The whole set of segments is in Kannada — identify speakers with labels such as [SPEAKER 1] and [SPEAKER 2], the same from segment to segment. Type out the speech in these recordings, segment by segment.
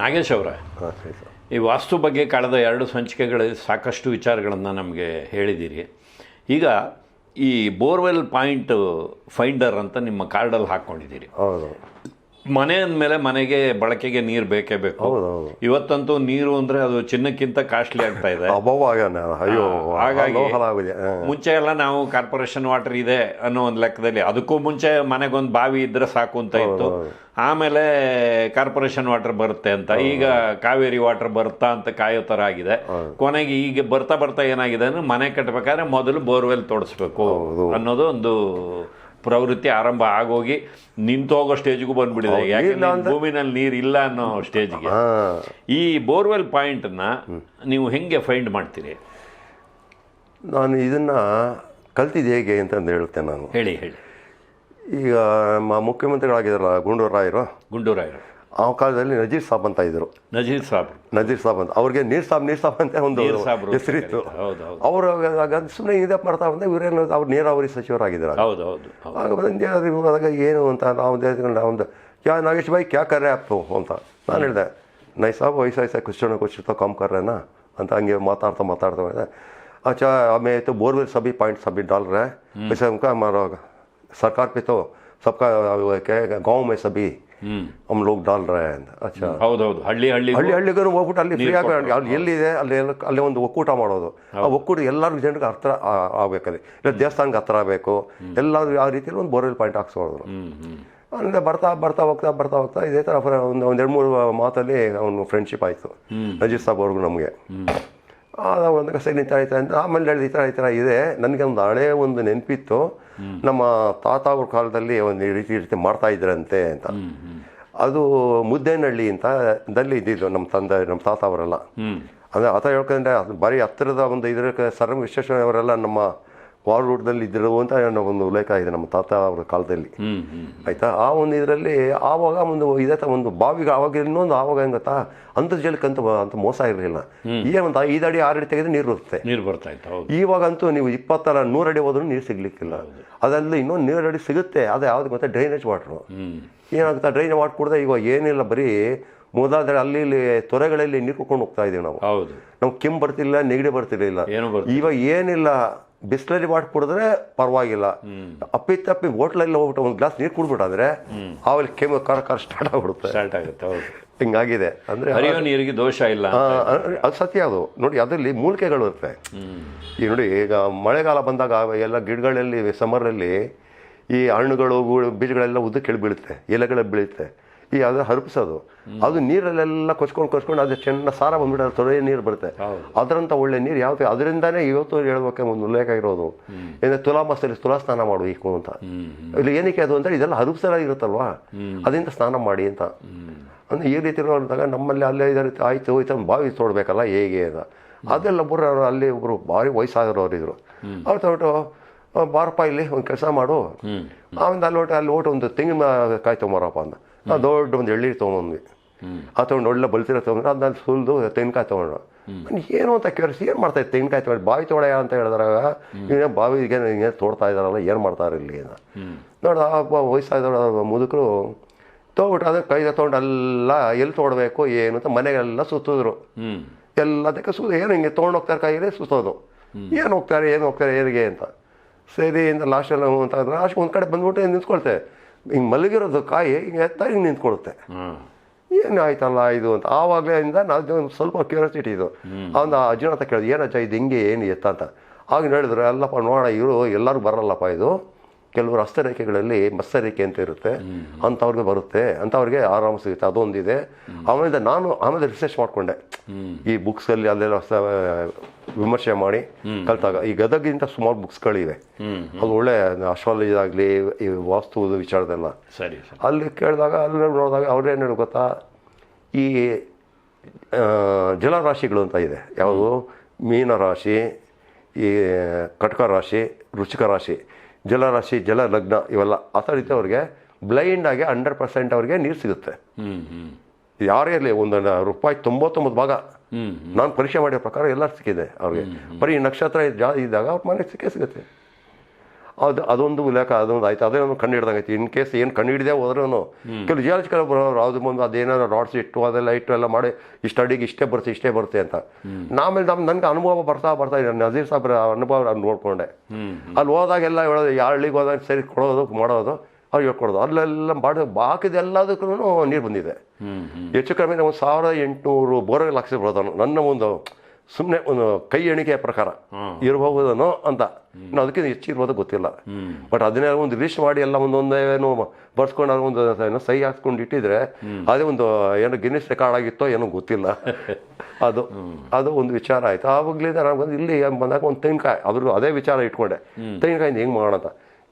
[SPEAKER 1] ನಾಗೇಶ್ ಅವರ, ಈ ವಾಸ್ತು ಬಗ್ಗೆ ಕಳೆದ ಎರಡು ಸಂಚಿಕೆಗಳಲ್ಲಿ ಸಾಕಷ್ಟು ವಿಚಾರಗಳನ್ನು ನಮಗೆ ಹೇಳಿದ್ದೀರಿ. ಈಗ ಈ ಬೋರ್ವೆಲ್ ಪಾಯಿಂಟ್ ಫೈಂಡರ್ ಅಂತ ನಿಮ್ಮ ಕಾರ್ಡಲ್ಲಿ ಹಾಕ್ಕೊಂಡಿದ್ದೀರಿ
[SPEAKER 2] ಹೌದು.
[SPEAKER 1] ಮನೆ ಅಂದಮೇಲೆ ಮನೆಗೆ ಬಳಕೆಗೆ ನೀರು ಬೇಕೇ ಬೇಕು. ಇವತ್ತಂತೂ ನೀರು ಅಂದ್ರೆ ಅದು ಚಿನ್ನಕ್ಕಿಂತ ಕಾಸ್ಟ್ಲಿ ಆಗ್ತಾ ಇದೆ.
[SPEAKER 2] ಅಯ್ಯೋ
[SPEAKER 1] ಹಾಗಾಗಿ
[SPEAKER 2] ಹಾಂ.
[SPEAKER 1] ಮುಂಚೆ ಎಲ್ಲ ನಾವು ಕಾರ್ಪೊರೇಷನ್ ವಾಟರ್ ಇದೆ ಅನ್ನೋ ಒಂದು ಲೆಕ್ಕದಲ್ಲಿ ಅದಕ್ಕೂ ಮುಂಚೆ ಮನೆಗೊಂದು ಬಾವಿ ಇದ್ರೆ ಸಾಕು ಅಂತ ಇತ್ತು. ಆಮೇಲೆ ಕಾರ್ಪೊರೇಷನ್ ವಾಟರ್ ಬರುತ್ತೆ ಅಂತ. ಈಗ ಕಾವೇರಿ ವಾಟರ್ ಬರುತ್ತಾ ಅಂತ ಕಾಯೋ ಥರ ಆಗಿದೆ. ಕೊನೆಗೆ ಈಗ ಬರ್ತಾ ಬರ್ತಾ ಏನಾಗಿದೆ ಅಂದ್ರೆ ಮನೆ ಕಟ್ಟಬೇಕಾದ್ರೆ ಮೊದಲು ಬೋರ್ವೆಲ್ ತೋಡಿಸ್ಬೇಕು ಅನ್ನೋದು ಒಂದು ಪ್ರವೃತ್ತಿ ಆರಂಭ ಆಗೋಗಿ ನಿಂತೋಗೋ ಸ್ಟೇಜ್ಗೂ ಬಂದ್ಬಿಟ್ಟಿದೆ. ಯಾಕಂದ್ರೆ ಭೂಮಿನಲ್ಲಿ ನೀರು ಇಲ್ಲ ಅನ್ನೋ ಸ್ಟೇಜ್ಗೆ. ಈ ಬೋರ್ವೆಲ್ ಪಾಯಿಂಟನ್ನು ನೀವು ಹೆಂಗೆ ಫೈಂಡ್ ಮಾಡ್ತೀರಿ?
[SPEAKER 2] ನಾನು ಇದನ್ನು ಕಲ್ತಿದ್ದು ಹೇಗೆ ಅಂತಂದು ಹೇಳ್ತೇನೆ ನಾನು.
[SPEAKER 1] ಹೇಳಿ ಹೇಳಿ.
[SPEAKER 2] ಈಗ ನಮ್ಮ ಮುಖ್ಯಮಂತ್ರಿಗಳಾಗಿದ್ದಾರಲ್ಲ ಗುಂಡೂರಾಯರು?
[SPEAKER 1] ಗುಂಡೂರಾಯರು.
[SPEAKER 2] ಆ ಕಾಲದಲ್ಲಿ ನಜೀರ್ ಸಾಬ್ ಅಂತ ಇದ್ರು
[SPEAKER 1] ನಜೀರ್ ಸಾಬ್
[SPEAKER 2] ನಜೀರ್ ಸಾಬ್ ಅಂತ ಅವ್ರಿಗೆ ನೀರ್ ಸಾಬ್ ನೀರ್ ಸಾಬ್ ಅಂತ ಒಂದು
[SPEAKER 1] ನೀರ್ ಸಾಬ್ರು
[SPEAKER 2] ಹೆಸರಿತ್ತು
[SPEAKER 1] ಹೌದು ಹೌದು
[SPEAKER 2] ಅವರು ಸುಮ್ಮನೆ ಇದೇ ಮಾಡ್ತಾ ಬಂದೆ ಇವರೇನು ಅವ್ರು ನೀರಾವರಿ ಸಚಿವರಾಗಿದ್ದಾರೆ
[SPEAKER 1] ಹೌದು ಹೌದು ಹೌದು
[SPEAKER 2] ಆಗ ಬಂದೆ ಅದು ಹೋದಾಗ ಏನು ಅಂತ ನಾವು ದೇಶಗಳು ಒಂದು ಕ್ಯಾ ನಾಗೇಶ್ ಭಾಯ್ ಕ್ಯಾ ಕರ್ರೆ ಆಪ್ತು ಅಂತ ನಾನು ಹೇಳಿದೆ ನೈ ಸಾಬ್ ವಯಸ್ಸು ವಯಸ್ಸು ಕುಶ್ಚಣ ಕುಶ್ಚಿತ ಕಮ್ ಕರ್ರೇನ ಅಂತ ಹಂಗೆ ಮಾತಾಡ್ತಾ ಮಾತಾಡ್ತಾ ಬಂದೆ अच्छा हमें तो बोरवेल सभी पॉइंट सभी डाल रहे हैं वैसे उनका हमारा सरकार पे तो सबका वो क्या है, गांव में सभी
[SPEAKER 1] ಹ್ಮ್
[SPEAKER 2] हम लोग डाल रहे हैं अच्छा
[SPEAKER 1] ಹೌದೌದು ಹಳ್ಳಿ ಹಳ್ಳಿ
[SPEAKER 2] ಹಳ್ಳಿ ಹಳ್ಳಿಗೂ ಹೋಗ್ಬಿಟ್ಟು ಅಲ್ಲಿ ಫ್ರೀ ಆಗಿ ಅಲ್ಲಿ ಎಲ್ಲಿದೆ ಅಲ್ಲಿ ಎಲ್ಲ- ಅಲ್ಲಿ ಒಂದು ಒಕ್ಕೂಟ ಮಾಡೋದು ಆ ಒಕ್ಕೂಟ ಎಲ್ಲರಿಗೂ ಜನರಿಗೆ ಹತ್ರ ಆ- ಆಗ್ಬೇಕಲ್ಲಿ ಇಲ್ಲ ದೇವಸ್ಥಾನಕ್ಕೆ ಹತ್ರ ಆಗಬೇಕು ಎಲ್ಲರೂ ಆ ರೀತಿಯಲ್ಲಿ ಒಂದು ಬೋರ್ವೆಲ್ ಪಾಯಿಂಟ್ ಹಾಕ್ಸೋದ್ರು
[SPEAKER 1] ಹ್ಮ್ ಹ್ಮ್
[SPEAKER 2] ಅಂದರೆ ಬರ್ತಾ ಬರ್ತಾ ಹೋಗ್ತಾ ಬರ್ತಾ ಹೋಗ್ತಾ ಇದೇ ಥರ ಫ್ರ- ಒಂದು ಒಂದು ಎರಡು ಮೂರು ಮಾತಲ್ಲಿ ಅವನು ಫ್ರೆಂಡ್ಶಿಪ್ ಆಯಿತು ನಜೀರ್ ಸಾಬ್ ಅವ್ರಿಗೂ ನಮಗೆ ಆದ ಒಂದು ಸರಿ ನಿಂತ ಆಯ್ತು ಅಂತ ಆಮೇಲೆ ಹೇಳಿದ ಈ ಥರ ಈ ಥರ ಇದೆ ನನಗೆ ಒಂದು ಹಳೆ ಒಂದು ನೆನಪಿತ್ತು ನಮ್ಮ ತಾತ ಅವ್ರ ಕಾಲದಲ್ಲಿ ಒಂದು ಈ ರೀತಿ ರೀತಿ ಮಾಡ್ತಾ ಇದ್ರಂತೆ ಅಂತ. ಅದು ಮುದ್ದೇನಹಳ್ಳಿ ಅಂತ ದಲ್ಲಿ ಇದ್ದಿದ್ದು ನಮ್ಮ ತಂದೆ ನಮ್ಮ ತಾತ ಅವರೆಲ್ಲ ಅಂದರೆ ಆತ ಹೇಳ್ಕೊಂಡ್ರೆ ಅದು ಭಾರಿ ಹತ್ತಿರದ ಒಂದು ಇದ್ರ ಸರ್ವ ವಿಶ್ವೇಶ್ವರ ಅವರೆಲ್ಲ ನಮ್ಮ ರೂಟ್ದಲ್ಲಿ ಇದ್ದಿರೋ ಅಂತ ಒಂದು ಉಲ್ಲೇಖ ಇದೆ ನಮ್ಮ ತಾತ ಅವರ ಕಾಲದಲ್ಲಿ. ಆಯ್ತಾ? ಆ ಒಂದು ಇದರಲ್ಲಿ ಆವಾಗ ಒಂದು ಇದೇ ಒಂದು ಬಾವಿಗೆ ಆವಾಗ ಇನ್ನೊಂದು ಆವಾಗ ಹೆಂಗ ಗೊತ್ತಾ? ಅಂತರ್ಜಲಕ್ಕೆ ಅಂತ ಅಂತ ಮೋಸ ಇರಲಿಲ್ಲ. ಈಗ ಒಂದು ಐದು ಅಡಿ ಆರು ಅಡಿ ತೆಗೆದ್ರೆ ನೀರು ಬರುತ್ತೆ.
[SPEAKER 1] ನೀರು ಬರ್ತಾ ಇತ್ತು
[SPEAKER 2] ಇವಾಗಂತೂ ನೀವು ಇಪ್ಪತ್ತರ ನೂರು ಅಡಿ ಹೋದ್ರೂ ನೀರು ಸಿಗ್ಲಿಕ್ಕಿಲ್ಲ. ಅದರಲ್ಲಿ ಇನ್ನೊಂದು ನೀರು ಅಡಿ ಸಿಗುತ್ತೆ. ಅದೇ ಯಾವ್ದು ಗೊತ್ತಾ? ಡ್ರೈನೇಜ್ ವಾಟ್ರು ಏನಾಗುತ್ತೆ? ಡ್ರೈನೇಜ್ ವಾಟರ್ ಕುಡ್ದೆ ಇವಾಗ ಏನಿಲ್ಲ ಬರೀ ಮೊದಲಾದ್ರೆ ಅಲ್ಲಿ ಇಲ್ಲಿ ತೊರೆಗಳಲ್ಲಿ ನೀರು ಕುಕೊಂಡು ಹೋಗ್ತಾ ಇದೀವಿ ನಾವು.
[SPEAKER 1] ಹೌದು.
[SPEAKER 2] ನಮ್ಗೆ ಕೆಮ್ಮು ಬರ್ತಿಲ್ಲ ನೆಗಡಿ ಬರ್ತಿರ್ಲಿಲ್ಲ. ಇವಾಗ ಏನಿಲ್ಲ ಬಿಸ್ಲರಿ ವಾಟರ್ ಕುಡಿದ್ರೆ ಪರವಾಗಿಲ್ಲ. ಅಪ್ಪಿ ತಪ್ಪಿ ಹೋಟ್ಲಲ್ಲಿ ಹೋಗ್ಬಿಟ್ಟು ಒಂದು ಗ್ಲಾಸ್ ನೀರು ಕುಡ್ಬಿಟ್ಟಾದ್ರೆ ಆಮೇಲೆ ಕೆಮ್ಮು ಕಾರ ಕರ ಸ್ಟಾರ್ಟ್ ಆಗ್ಬಿಡುತ್ತೆ.
[SPEAKER 1] ಸ್ಟಾರ್ಟ್ ಆಗುತ್ತೆ
[SPEAKER 2] ಹಿಂಗಾಗಿದೆ. ಅಂದ್ರೆ
[SPEAKER 1] ಹರಿಯೋ ನೀರಿಗೆ ದೋಷ ಇಲ್ಲ
[SPEAKER 2] ಅದು ಸತ್ಯ ಅದು. ನೋಡಿ ಅದರಲ್ಲಿ ಮೂಲಿಕೆಗಳು ಇರುತ್ತೆ. ಈ ನೋಡಿ ಈಗ ಮಳೆಗಾಲ ಬಂದಾಗ ಎಲ್ಲ ಗಿಡಗಳಲ್ಲಿ ಸಮ್ಮರಲ್ಲಿ ಈ ಹಣ್ಣುಗಳು ಬೀಜಗಳೆಲ್ಲ ಉದ್ದಕ್ಕೆ ಬೀಳುತ್ತೆ ಎಲೆಗಳ ಬೀಳುತ್ತೆ. ಈ ಅದು ಹರಪಿಸೋದು. ಅದು ನೀರಲ್ಲೆಲ್ಲ ಕೊಚ್ಕೊಂಡು ಕೊಚ್ಕೊಂಡು ಅದು ಚೆನ್ನ ಸಾರ ಬಂದ್ಬಿಟ್ಟು ತೊಳೆಯ ನೀರು ಬರುತ್ತೆ. ಅದರಂಥ ಒಳ್ಳೆ ನೀರು ಯಾವ ಅದರಿಂದಾನೇ ಇವತ್ತು ಹೇಳ್ಬೇಕೆ ಒಂದು ಉಲ್ಲೇಖ ಇರೋದು ಏನಂದ್ರೆ ತುಲಾ ಮಾಸದಲ್ಲಿ ತುಲಾ ಸ್ನಾನ ಮಾಡಬೇಕು ಅಂತ. ಇಲ್ಲಿ ಏನಕ್ಕೆ ಅದು ಅಂದರೆ ಇದೆಲ್ಲ ಹರಪಿಸಲಾಗಿರುತ್ತಲ್ವಾ ಅದರಿಂದ ಸ್ನಾನ ಮಾಡಿ ಅಂತ. ಅಂದ್ರೆ ಈ ರೀತಿ ಇರುವಂತಾಗ ನಮ್ಮಲ್ಲಿ ಅಲ್ಲೇ ಇದೇ ರೀತಿ ಆಯ್ತು ಹೋಯ್ತು ಬಾವಿ ತೊಡಬೇಕಲ್ಲ ಹೇಗೆ ಅಂತ. ಅದೆಲ್ಲ ಒಬ್ಬರು ಅಲ್ಲಿ ಒಬ್ಬರು ಭಾರಿ ವಯಸ್ಸಾಗಿರೋರು ಇದ್ರು. ಅವ್ರು ತಗೊಟ್ಟು "ಆ, ಬಾರಪ್ಪ ಇಲ್ಲಿ ಒಂದು ಕೆಲಸ ಮಾಡು. ಆಮೇಲೆ ಅಲ್ಲಿ ಒಟ್ಟು ಅಲ್ಲಿ ಓಟ ಒಂದು ತೆಂಗಿನ ಕಾಯ್ತು ಮಾರಪ್ಪ ಅಂತ ನಾವು ದೊಡ್ಡ ಒಂದು ತೊಗೊಂಬಂದ್ವಿ
[SPEAKER 1] ಹ್ಮ್
[SPEAKER 2] ಆ ತೊಗೊಂಡು ಒಳ್ಳೆ ಬಲ್ತಿರ ತೊಗೊಂಡ್ರೆ ಅದನ್ನ ಸುಲ್ದು ತೆಂಗಿನಕಾಯಿ ತೊಗೊಂಡ್ರು. ನಾನು ಏನು ಅಂತ ಕೇಳಿಸಿ, ಏನು ಮಾಡ್ತಾ ಇತ್ತು ತೆಂಗಿನಕಾಯಿ ತೊಗೊಂಡು ಬಾವಿ ತೊಗೊಳಯ ಅಂತ ಹೇಳಿದಾಗ ಇನ್ನೇ ಬಾವಿಗೆ ಹಿಂಗೆ ತೋಡ್ತಾ ಇದ್ದಾರಲ್ಲ, ಏನು ಮಾಡ್ತಾರೆ ಇಲ್ಲಿ ಅಂತ. ನೋಡಿ ವಯಸ್ಸಾದ ಮುದುಕರು ತೊಗೊಬಿಟ್ಟು ಅದನ್ನ ಕೈಗೆ ತೊಗೊಂಡು ಎಲ್ಲ ಎಲ್ಲಿ ತೊಡಬೇಕು, ಏನು ಅಂತ ಮನೆಗೆಲ್ಲ ಸುತ್ತಿದ್ರು. ಎಲ್ಲದಕ್ಕೆ ಸುತ್ತ ಏನು ಹಿಂಗೆ ತೊಗೊಂಡು ಹೋಗ್ತಾರೆ ಕೈಯಲ್ಲಿ ಸುತ್ತೋದು. ಏನು ಹೋಗ್ತಾರೆ ಏನು ಹೋಗ್ತಾರೆ, ಏನಿಗೆ ಅಂತ. ಸರಿ ಇಂದ ಲಾಸ್ಟಲ್ಲಿ ಅಂತ ಲಾಸ್ಟ್ ಒಂದು ಕಡೆ ಬಂದ್ಬಿಟ್ಟು ನಿಂತ್ಕೊಳ್ತೆ. ಹಿಂಗೆ ಮಲಗಿರೋದು ಕಾಯಿ ಹಿಂಗೆ ಎತ್ತ ಹಿಂಗೆ ಏನು ಆಯ್ತಲ್ಲ ಇದು ಅಂತ. ಆವಾಗಲಿಂದ ನಾವು ಒಂದು ಸ್ವಲ್ಪ ಕ್ಯೂರಿಯಾಸಿಟಿ ಇದು. ಅವನು ಅಜ್ಜನ ಅಂತ ಕೇಳಿದೆ ಏನಜ್ಜ ಇದು ಹಿಂಗೆ ಏನು ಎತ್ತ? ಅಂತ. ಆಗ ಹೇಳಿದ್ರು, ಅಲ್ಲಪ್ಪ, ನೋಡೋಣ, ಇವರು ಎಲ್ಲರೂ ಬರಲ್ಲಪ್ಪ, ಇದು. ಕೆಲವರು ಹಸ್ತರೇಖೆಗಳಲ್ಲಿ ಮತ್ಸರೇಖೆ ಅಂತ ಇರುತ್ತೆ. ಅಂಥವ್ರಿಗೆ ಬರುತ್ತೆ. ಅಂಥವ್ರಿಗೆ ಆರಾಮ ಸಿಗುತ್ತೆ. ಅದೊಂದಿದೆ. ಆಮೇಲೆ ನಾನು ಆಮೇಲೆ ರಿಸರ್ಚ್ ಮಾಡಿಕೊಂಡೆ. ಈ ಬುಕ್ಸಲ್ಲಿ ಅಲ್ಲೆಲ್ಲ ಹೊಸ ವಿಮರ್ಶೆ ಮಾಡಿ ಕಲ್ತಾಗ. ಈ ಗದಗಿಂತ ಸುಮಾರು ಬುಕ್ಸ್ಗಳಿವೆ ಅದು ಒಳ್ಳೆ ಅಸ್ಟ್ರಾಲಜಿ ಆಗಲಿ ಈ ವಾಸ್ತು ವಿಚಾರದೆಲ್ಲ.
[SPEAKER 1] ಸರಿ
[SPEAKER 2] ಅಲ್ಲಿ ಕೇಳಿದಾಗ ಅಲ್ಲಿ ನೋಡಿದಾಗ ಅವ್ರೇನು ಹೇಳಿ ಗೊತ್ತಾ? ಈ ಜಲರಾಶಿಗಳು ಅಂತ ಇದೆ. ಯಾವುದು? ಮೀನರಾಶಿ ಈ ಕಟಕ ರಾಶಿ ರುಚಿಕ ರಾಶಿ ಜಲರಾಶಿ ಜಲ ಲಗ್ನ ಇವೆಲ್ಲ ಆ ಥರ ಬ್ಲೈಂಡ್ ಆಗಿ ಹಂಡ್ರೆಡ್ ಪರ್ಸೆಂಟ್ ಅವ್ರಿಗೆ ನೀರು ಸಿಗುತ್ತೆ. ಯಾರೇ ಇರಲಿ ಒಂದು ರೂಪಾಯಿ ತೊಂಬತ್ತೊಂಬತ್ತು ಭಾಗ. ನಾನು ಪರೀಕ್ಷೆ ಮಾಡಿರೋ ಪ್ರಕಾರ ಎಲ್ಲ ಸಿಕ್ಕಿದೆ ಅವ್ರಿಗೆ. ಬರೀ ನಕ್ಷತ್ರ ಜಾ ಇದ್ದಾಗ ಅವ್ರ ಮನೆಗೆ ಸಿಕ್ಕೇ ಸಿಗುತ್ತೆ. ಅದು ಅದೊಂದು ಉಲ್ಲೇಖ ಅದೊಂದು ಆಯ್ತು. ಅದೇ ಒಂದು ಕಂಡು ಹಿಡ್ದಂಗೆ ಇನ್ ಕೇಸ್ ಏನು ಕಂಡು ಹಿಡಿದೇ ಹೋದ್ರೂ ಕೆಲವು ಜಿಯಾಲಜಿಕಲ್ ಬರೋರು ಅದು ಬಂದು ಅದೇನಾದ್ರು ರಾಡ್ಸ್ ಇಟ್ಟು ಅದೆಲ್ಲ ಇಟ್ಟು ಎಲ್ಲ ಮಾಡಿ ಇಷ್ಟು ಅಡಿಗೆ ಇಷ್ಟೇ ಬರುತ್ತೆ ಇಷ್ಟೇ ಬರುತ್ತೆ ಅಂತ. ನಾಮೇಲೆ ನಮ್ಮ ನನಗೆ ಅನುಭವ ಬರ್ತಾ ಬರ್ತಾ ಇದೆ. ನಜೀರ್ ಸಾಬ್ರ ಅನುಭವ ನಾನು ನೋಡಿಕೊಂಡೆ. ಅಲ್ಲಿ ಹೋದಾಗೆಲ್ಲ ಹೇಳೋದು ಯಾವ ಹಳ್ಳಿಗೆ ಹೋದಾಗ ಸರಿ ಕೊಡೋದು ಮಾಡೋದು ಅವ್ರು ಹೇಳ್ಕೊಡೋದು. ಅಲ್ಲೆಲ್ಲ ಮಾಡಿ ಬಾಕಿದೆಲ್ಲದಕ್ಕೂ ನೀರು ಬಂದಿದೆ. ಹೆಚ್ಚು ಕಡಿಮೆ ಒಂದು ಸಾವಿರದ ಎಂಟುನೂರು ಬೋರ್ವೆಲ್ ಹಾಕ್ಸಿ ಬರೋದನ್ನು ನನ್ನ ಒಂದು ಸುಮ್ಮನೆ ಒಂದು ಕೈ ಎಣಿಕೆಯ ಪ್ರಕಾರ ಇರಬಹುದೇನೋ ಅಂತ. ನಾನು ಅದಕ್ಕೆ ಹೆಚ್ಚಿರ್ಬೋದು ಗೊತ್ತಿಲ್ಲ. ಬಟ್ ಅದನ್ನೇ ಒಂದು ರಿಶ್ ಮಾಡಿ ಎಲ್ಲ ಒಂದೊಂದೇನು ಬರ್ಸ್ಕೊಂಡು ಅದು ಒಂದು ಏನೋ ಸಹಿ ಹಾಕ್ಸ್ಕೊಂಡು ಇಟ್ಟಿದ್ರೆ ಅದೇ ಒಂದು ಏನೋ ಗಿನ್ನಿಸ್ ರೆಕಾರ್ಡ್ ಆಗಿತ್ತೋ ಏನೋ ಗೊತ್ತಿಲ್ಲ. ಅದು ಅದು ಒಂದು ವಿಚಾರ ಆಯ್ತು. ಆವಾಗಲಿಂದ ಬಂದು ಇಲ್ಲಿ ಬಂದಾಗ ಒಂದು ತೆಂಗಿನಕಾಯಿ ಅದ್ರ ಅದೇ ವಿಚಾರ ಇಟ್ಕೊಂಡೆ. ತೆಂಗಿನಕಾಯಿಂದ ಹೆಂಗೆ ಮಾಡೋಣ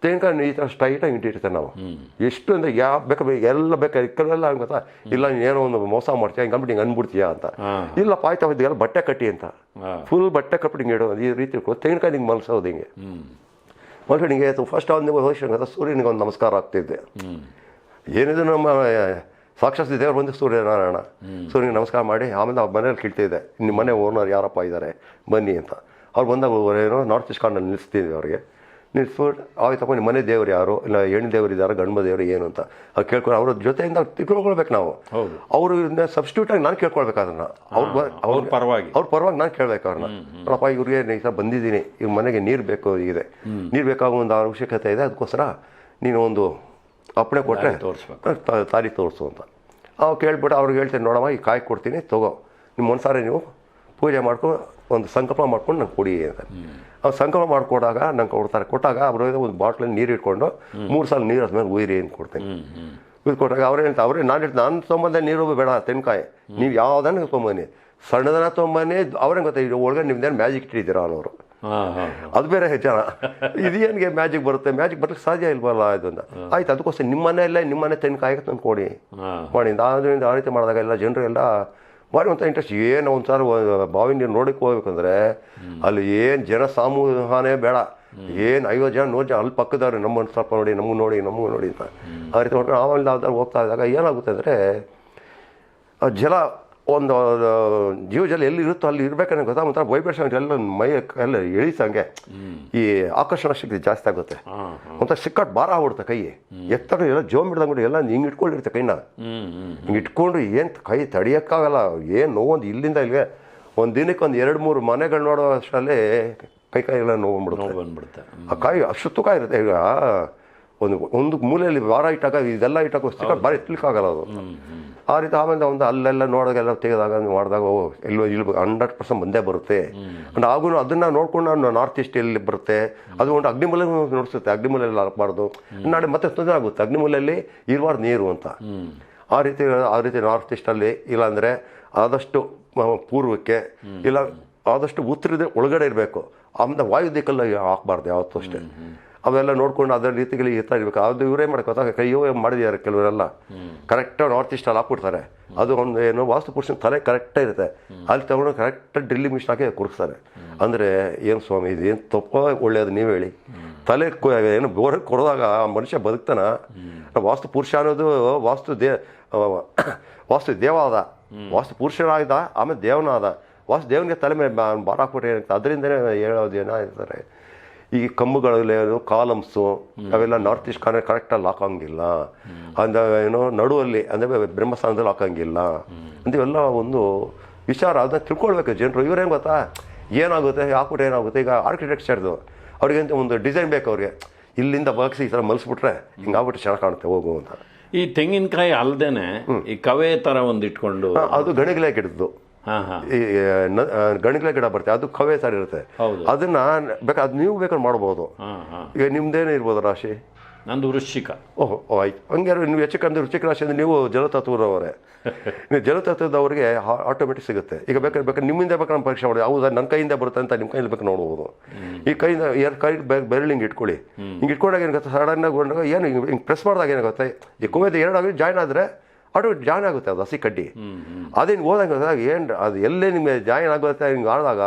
[SPEAKER 2] ತೆಂಗಿನಕಾಯಿ ಈ ಥರ ಸ್ಟ್ರೈಟಾಗಿ ಇಟ್ಟಿರ್ತೇವೆ ನಾವು. ಎಷ್ಟು ಅಂದರೆ ಯಾವ ಬೇಕು ಎಲ್ಲ ಬೇಕಾ ಕೆಲವೆಲ್ಲ ಹಂಗೆ ಗೊತ್ತಾ? ಇಲ್ಲ ನೀನು ಏನೋ ಒಂದು ಮೋಸ ಮಾಡ್ತೀಯ? ಹಿಂಗೆ ಅಂದ್ಬಿಟ್ಟು ಹಿಂಗೆ ಅಂದ್ಬಿಡ್ತೀಯ ಅಂತ. ಇಲ್ಲಪ್ಪ ಆಯ್ತು ಇದೆಲ್ಲ ಬಟ್ಟೆ ಕಟ್ಟಿ ಅಂತ. ಫುಲ್ ಬಟ್ಟೆ ಕಟ್ಬಿಟ್ಟು ಹಿಂಗೆ ಇಡೋದು ಈ ರೀತಿ ತೆಂಗಿನಕಾಯಿ ಹಿಂಗೆ ಮಲಸೋದು ಹಿಂಗೆ. ಮಲ್ಕೊಂಡು ಹಿಂಗೆ ಆಯ್ತು. ಫಸ್ಟ್ ನೀವು ಹೋಗಿ ಸೂರ್ಯನಿಗೆ ಒಂದು ನಮಸ್ಕಾರ ಆಗ್ತಿದ್ದೆ. ಏನಿದ್ರು ನಮ್ಮ ಸಾಕ್ಷಾತ್ ದೇವ್ರು ಬಂದು ಸೂರ್ಯನಾರಾಯಣ ಸೂರ್ಯನಿಗೆ ನಮಸ್ಕಾರ ಮಾಡಿ ಆಮೇಲೆ ಅವ್ರ ಮನೇಲಿ ಕೇಳ್ತಿದ್ದೆ. ನಿಮ್ಮ ಮನೆ ಓನರ್ ಯಾರಪ್ಪ ಇದ್ದಾರೆ ಬನ್ನಿ ಅಂತ. ಅವ್ರು ಬಂದಾಗ ಏನೋ ನಾರ್ತ್ ಈಸ್ಟ್ ಕಾರ್ನಲ್ಲಿ ನಿಲ್ಲಿಸ್ತಿದ್ವಿ ಅವ್ರಿಗೆ. ನಿಲ್ಲಿಸ್ಬಿಟ್ಟು ಆಯ್ತಪ್ಪ ತಗೊಂಡು ಮನೆ ದೇವ್ರು ಯಾರು? ಇಲ್ಲ ಹೆಣ್ಣು ದೇವರು ಇದ್ದಾರೆ ಗಂಡು ದೇವರು ಏನು ಅಂತ. ಅವ್ರು ಕೇಳ್ಕೊಂಡು ಅವ್ರ ಜೊತೆಯಿಂದ ತಿಳ್ಕೊಳ್ಬೇಕು ನಾವು. ಅವರು ಸಬ್ಸ್ಟ್ಯೂಟ್ ಆಗಿ ನಾನು ಕೇಳ್ಕೊಳ್ಬೇಕು ಅದನ್ನ ಅವ್ರು
[SPEAKER 1] ಅವ್ರ ಪರವಾಗಿ.
[SPEAKER 2] ಅವ್ರ ಪರವಾಗಿ ನಾನು ಕೇಳ್ಬೇಕು ಅವ್ರನ್ನ. ನೋಡಪ್ಪ ಇವ್ರಿಗೆ ಈ ಥರ ಬಂದಿದ್ದೀನಿ. ಇವ್ರ ಮನೆಗೆ ನೀರು ಬೇಕು ಇದೆ ನೀರು ಬೇಕಾಗೋ ಒಂದು ಅವಶ್ಯಕತೆ ಇದೆ ಅದಕ್ಕೋಸ್ಕರ ನೀನು ಒಂದು ಅಪ್ಪಣೆ ಕೊಟ್ಟರೆ
[SPEAKER 1] ತೋರಿಸ್ಬೇಕು.
[SPEAKER 2] ತಾರಿ ತೋರಿಸು ಅಂತ. ಅವು ಕೇಳ್ಬಿಟ್ಟು ಅವ್ರಿಗೆ ಹೇಳ್ತೇನೆ ನೋಡಮ್ಮ ಈ ಕಾಯಿ ಕೊಡ್ತೀನಿ ತಗೋ. ನಿಮ್ಮ ಒಂದ್ಸಾರಿ ನೀವು ಪೂಜೆ ಮಾಡ್ಕೊಂಡು ಒಂದು ಸಂಕಲ್ಪ ಮಾಡ್ಕೊಂಡು ನಂಗೆ ಕೊಡಿ ಅಂತ. ಸಂಕಲ್ಪ ಮಾಡಿಕೊಡಾಗ ನಂಗೆ ಕೊಡ್ತಾರೆ ಕೊಟ್ಟಾಗ ಅವರು ಒಂದು ಬಾಟ್ಲಲ್ಲಿ ನೀರು ಇಟ್ಕೊಂಡು ಮೂರು ಸಲ ನೀರು ಆದ್ಮೇಲೆ ಉಯ್ರಿ ಅಂತ ಕೊಡ್ತೀನಿ. ಇದು ಕೊಟ್ಟಾಗ ಅವ್ರೇನು ಹೇಳ್ತಾರೆ ಅವ್ರೇ ನಾನು ಹೇಳ್ತೀನಿ ನಾನು ತೊಂಬಂದೆ ನೀರು ಬೇಡ ತೆನ್ಕಾಯಿ ನೀವು ಯಾವುದನ್ನ ತೊಂಬನಿ ಸಣ್ಣದನ್ನ ತೊಗೊಂಬನ್ನಿ ಅವ್ರೇನು ಗೊತ್ತಾ ಇದು ಒಳಗಡೆ ನಿಮ್ದೇನು ಮ್ಯಾಜಿಕ್ ಇಟ್ಟಿದ್ದೀರಾ ಅನ್ನೋರು. ಅದು ಬೇರೆ ಹೆಚ್ಚಾನ ಇದೇನಿಗೆ ಮ್ಯಾಜಿಕ್ ಬರುತ್ತೆ? ಮ್ಯಾಜಿಕ್ ಬರ್ಲಿಕ್ಕೆ ಸಾಧ್ಯ ಇಲ್ವಲ್ಲ ಇದನ್ನ ಆಯ್ತು ಅದಕ್ಕೋಸ್ಕರ ನಿಮ್ಮನೆ ಇಲ್ಲ ನಿಮ್ಮ ಮನೆ ತೆನ್ಕಾಯಿ ತಂದು ಕೊಡಿ ಮಾಡಿ. ಅದರಿಂದ ಆ ರೀತಿ ಮಾಡಿದಾಗ ಎಲ್ಲ ಜನರು ಎಲ್ಲ ಭಾರಿ ಒಂಥರ ಇಂಟ್ರೆಸ್ಟ್ ಏನು ಒಂಥರ ಬಾವಿ ನೀರು ನೋಡಕ್ಕೆ ಹೋಗ್ಬೇಕಂದ್ರೆ ಅಲ್ಲಿ ಏನು ಜನ ಸಮೂಹನೇ ಬೇಡ. ಏನು ಐವತ್ತು ಜನ ನೋಡಿ ಅಲ್ಲಿ ಪಕ್ಕದವ್ರು ನಮ್ಮನ್ನು ಸ್ವಲ್ಪ ನೋಡಿ ನಮಗೂ ನೋಡಿ ನಮಗೂ ನೋಡಿ ಅಂತ. ಆ ರೀತಿ ಹೊರಟು ಆಮೇಲೆ ಹೋಗ್ತಾ ಇದ್ದಾಗ ಏನಾಗುತ್ತೆ ಅಂದರೆ, ಆ ಜಲ ಒಂದು ಜೀವ ಜಲ ಎಲ್ಲಿ ಇರುತ್ತೋ ಅಲ್ಲಿ ಗೊತ್ತಾ ಒಂಥರ ವೈಬ್ರೇಷನ್ ಎಲ್ಲ ಮೈ ಎಲ್ಲ ಎಳಿಸಂಗೆ ಈ ಆಕರ್ಷಣ ಶಕ್ತಿ ಜಾಸ್ತಿ ಆಗುತ್ತೆ.
[SPEAKER 1] ಅಂತ ಹಾಂ.
[SPEAKER 2] ಒಂಥರ ಸಿಕ್ಕಾಟ್ ಭಾರ ಆಗ್ಬಿಡುತ್ತೆ ಕೈ. ಎತ್ತರ ಎಲ್ಲ ಜೋಮ್ ಎಲ್ಲ ಹಿಂಗೆ ಇಟ್ಕೊಂಡಿರ್ತೆ ಕೈನ. ಹಿಂಗೆ ಇಟ್ಕೊಂಡು ಏನು ಕೈ ತಡಿಯೋಕ್ಕಾಗಲ್ಲ ಏನು ನೋವೊಂದು ಇಲ್ಲಿಂದ ಇಲ್ಲಿಗೆ. ಒಂದು ದಿನಕ್ಕೆ ಒಂದು ಎರಡು ಮೂರು ಮನೆಗಳು ನೋಡೋ ಅಷ್ಟರಲ್ಲಿ ಕೈ ಕೈ ಎಲ್ಲ ನೋವು ಬಂದ್ಬಿಡುತ್ತೆ.
[SPEAKER 1] ಬಂದ್ಬಿಡುತ್ತೆ.
[SPEAKER 2] ಆ ಕಾಯಿ ಅಷ್ಟು ತೂಕ ಇರುತ್ತೆ. ಈಗ ಒಂದು ಒಂದು ಮೂಲೆಯಲ್ಲಿ ವಾರ ಇಟ್ಟಾಗ ಇದೆಲ್ಲ ಇಟ್ಟಾಗ ಸಿಕ್ಕಾಟ್ ಭಾರ ಎತ್ತಲಿಕ್ಕಾಗಲ್ಲ ಅದು. ಆ ರೀತಿ ಆಮೇಲೆ ಒಂದು ಅಲ್ಲೆಲ್ಲ ನೋಡೋದೆಲ್ಲ ತೆಗೆದಾಗ ಮಾಡಿದಾಗ ಓ ಎಲ್ಲೋ ಇಲ್ಲಿ ಹಂಡ್ರೆಡ್ ಪರ್ಸೆಂಟ್ ಬಂದೇ ಬರುತ್ತೆ. ಅಂಡ್ ಆಗೂ ಅದನ್ನು ನೋಡ್ಕೊಂಡು ನಾನು ನಾರ್ತ್ ಈಸ್ಟ್ ಎಲ್ಲಿ ಬರುತ್ತೆ ಅದು ಒಂದು ಅಗ್ನಿಮೂಲೆ ನೋಡಿಸುತ್ತೆ ಅಗ್ನಿಮೂಲೆಯಲ್ಲಿ ಹಾಕಬಾರ್ದು. ನಾಳೆ ಮತ್ತೆ ತೊಂದರೆ ಆಗುತ್ತೆ ಅಗ್ನಿಮೂಲೆಯಲ್ಲಿ ಇರಬಾರ್ದು ನೀರು ಅಂತ. ಆ ರೀತಿ ಆ ರೀತಿ ನಾರ್ತ್ ಈಸ್ಟಲ್ಲಿ ಇಲ್ಲಾಂದರೆ ಆದಷ್ಟು ಪೂರ್ವಕ್ಕೆ ಇಲ್ಲ ಆದಷ್ಟು ಉತ್ತರದ ಒಳಗಡೆ ಇರಬೇಕು. ಆಮೇಲೆ ವಾಯು ದಿಕ್ಕಲ್ಲಿ ಹಾಕಬಾರ್ದು ಯಾವತ್ತೂ ಅಷ್ಟೇ. ಅವೆಲ್ಲ ನೋಡ್ಕೊಂಡು ಅದರ ಈ ಇರ್ತಾ ಇರಬೇಕು. ಅದು ಇವರೇ ಮಾಡ್ಕೋತ ಕೈಯೋ ಮಾಡಿದ್ಯಾರೆ ಕೆಲವರೆಲ್ಲ. ಕರೆಕ್ಟಾಗಿ ನಾರ್ತ್ ಈಸ್ಟಲ್ಲಿ ಹಾಕ್ಬಿಡ್ತಾರೆ. ಅದು ಒಂದು ಏನು ವಾಸ್ತು ಪುರುಷನ ತಲೆ ಕರೆಕ್ಟಾಗಿ ಇರುತ್ತೆ. ಅಲ್ಲಿ ತಗೊಂಡು ಕರೆಕ್ಟಾಗಿ ಡ್ರಿಲ್ಲಿಂಗ್ ಮಿಷನ್ ಹಾಕಿ ಕುರ್ಸ್ತಾರೆ ಅಂದರೆ ಏನು ಸ್ವಾಮಿ ಇದು ಏನು ತಪ್ಪ ಒಳ್ಳೆಯದು ನೀವು ಹೇಳಿ. ತಲೆ ಏನು ಬೋರ್ ಕೊಡೋದಾಗ ಆ ಮನುಷ್ಯ ಬದುಕ್ತಾನ. ವಾಸ್ತು ಪುರುಷ ಅನ್ನೋದು ವಾಸ್ತು ದೇ ವಾಸ್ತು ದೇವ ಆದ. ವಾಸ್ತು ಪುರುಷನಾದ ಆಮೇಲೆ ದೇವನಾದ. ವಾಸ್ತು ದೇವನಿಗೆ ತಲೆ ಮೇಲೆ ಭಾರ ಹಾಕ್ಬಿಟ್ರೆ ಅದರಿಂದನೇ ಹೇಳೋದು ಏನಾಗಿರ್ತಾರೆ ಈ ಕಂಬುಗಳಲ್ಲಿ ಕಾಲಮ್ಸು ಅವೆಲ್ಲ ನಾರ್ತ್ ಈಸ್ಟ್ ಕಾರ್ನರ್ ಕರೆಕ್ಟಾಗಿ ಹಾಕೋಂಗಿಲ್ಲ ಅಂದ ಏನೋ ನಡುವಲ್ಲಿ ಅಂದರೆ ಬ್ರಹ್ಮಸ್ಥಾನದಲ್ಲಿ ಹಾಕಂಗಿಲ್ಲ ಅಂತಿವೆಲ್ಲ ಒಂದು ವಿಚಾರ ಅದನ್ನ ತಿಳ್ಕೊಳ್ಬೇಕು ಜನರು. ಇವ್ರೇನು ಗೊತ್ತಾ? ಏನಾಗುತ್ತೆ? ಹಾಕ್ಬಿಟ್ರೆ ಏನಾಗುತ್ತೆ? ಈಗ ಆರ್ಕಿಟೆಕ್ಚರ್ದು ಅವ್ರಿಗೆ ಅಂತ ಒಂದು ಡಿಸೈನ್ ಬೇಕು ಅವ್ರಿಗೆ. ಇಲ್ಲಿಂದ ಬಗ್ಸಿ ಈ ಥರ ಮಲಸ್ಬಿಟ್ರೆ ಹಿಂಗೆ ಆಗ್ಬಿಟ್ಟು ಚೆನ್ನಾಗಿ ಕಾಣುತ್ತೆ ಹೋಗು ಅಂತ.
[SPEAKER 1] ಈ ತೆಂಗಿನಕಾಯಿ ಅಲ್ಲದೇನೆ ಈ ಕವೆ ಥರ ಒಂದು ಇಟ್ಕೊಂಡು
[SPEAKER 2] ಅದು ಗಣಿಗಳೇ ಗಿಡದ್ದು
[SPEAKER 1] ಹಾ ಹಾ
[SPEAKER 2] ಈ ಗಣಗಳ ಗಿಡ ಬರುತ್ತೆ ಅದು ಕವೆ ಥರ ಇರುತ್ತೆ.
[SPEAKER 1] ಹೌದು.
[SPEAKER 2] ಅದನ್ನ ಬೇಕಾದ ಅದು ನೀವು ಬೇಕಾದ್ರೆ ಮಾಡ್ಬೋದು. ಈಗ ನಿಮ್ದೇನೇ ಇರ್ಬೋದು ರಾಶಿ?
[SPEAKER 1] ನಂದು ವೃಶ್ಚಿಕ.
[SPEAKER 2] ಓಹ್ ಆಯ್ತು. ಹಂಗೆ ನೀವು ಹೆಚ್ಚು ಕಂದು ವೃಶ್ಚಿಕ ರಾಶಿ ಅಂದರೆ ನೀವು ಜಲತತ್ವದವರೇ. ನೀವು ಜಲತತ್ವದವರಿಗೆ ಆಟೋಮೆಟಿಕ್ ಸಿಗುತ್ತೆ. ಈಗ ಬೇಕಾದ್ರೆ ಬೇಕಾದ್ರೆ ನಿಮ್ಮಿಂದ ಬೇಕಾದ್ರೆ ನಮ್ಮ ಪರೀಕ್ಷೆ ಮಾಡಿ ಹೌದಾ ನನ್ನ ಕೈಯಿಂದ ಬರುತ್ತೆ ಅಂತ ನಿಮ್ಮ ಕೈಯಲ್ಲಿ ಬೇಕು ನೋಡ್ಬೋದು. ಈ ಕೈಯಿಂದ ಎರಡು ಕೈ ಬೆರಳು ಹಿಂಗೆ ಇಟ್ಕೊಳ್ಳಿ. ಹಿಂಗೆ ಇಟ್ಕೊಂಡಾಗ ಏನಾಗುತ್ತೆ ಸಡನ್ನಾಗಿ ಏನು ಹಿಂಗೆ ಪ್ರೆಸ್ ಮಾಡಿದಾಗ ಏನಾಗುತ್ತೆ ಈ ಕುವೆದ ಎರಡಾಗಿ ಜಾಯ್ನ್ ಆದರೆ ಆಟೋಮೆಟಿಕ್ ಜಾಯ್ನ್ ಆಗುತ್ತೆ ಅದು ಹಸಿ ಕಡ್ಡಿ. ಅದೇನು ಹೋದಂಗ ಏನು ಅದು ಎಲ್ಲೇ ನಿಮಗೆ ಜಾಯ್ನ್ ಆಗುತ್ತೆ ಹಿಂಗೆ ಆಡಿದಾಗ